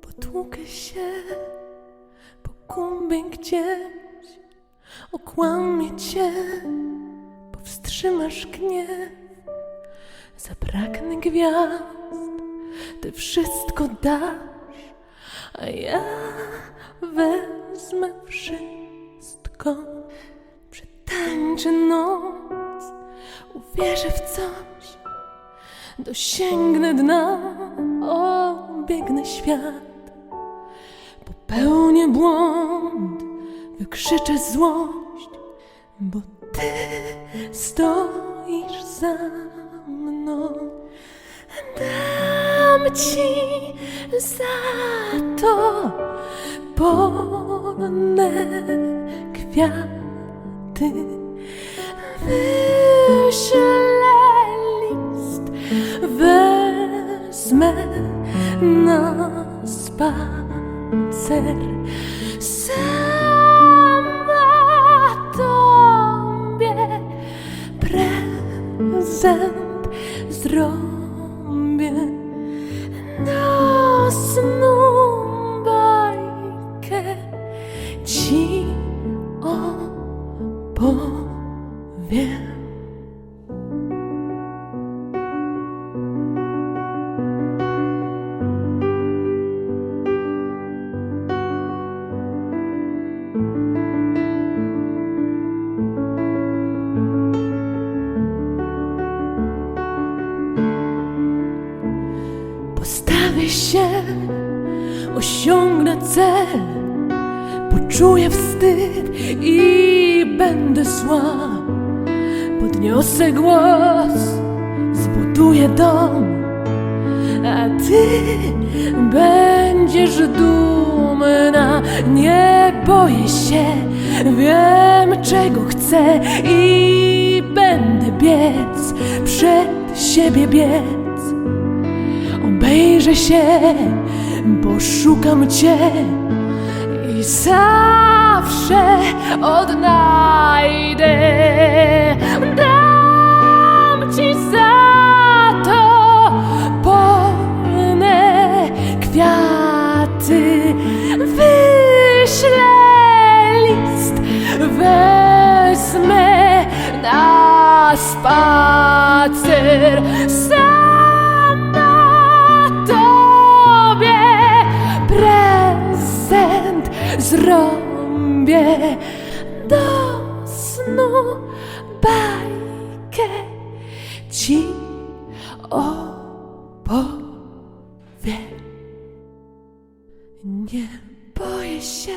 Potłukę się, pogubię gdzieś, okłamię cię, powstrzymasz gniew, zabraknę gwiazd, ty wszystko dasz, a ja wezmę wszystko, przetańczę noc, uwierzę w coś, dosięgnę dna, obiegnę świat. Popełnię błąd, wykrzyczę złość, bo ty stoisz za mną. Dam ci za to polne kwiaty. Wyślę list, wezmę na spacer. Sama prezent zrobię. Na snu bajkę ci opowiem. Postawię się, osiągnę cel, poczuję wstyd i będę zła. Podniosę głos, zbuduję dom, a ty będziesz dumna. Nie boję się, wiem czego chcę i będę biec, przed siebie biec. Obejrzę się, poszukam cię i zawsze odnajdę. Dam ci za to polne kwiaty. Wyślę list, wezmę na spacer. Zrobię do snu bajkę ci opowiem. Nie boję się,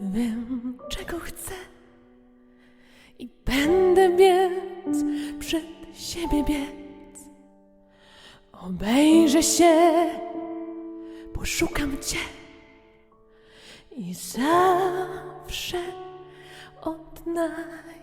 wiem czego chcę i będę biec przed siebie biec. Obejrzę się, poszukam cię i zawsze odnajdę.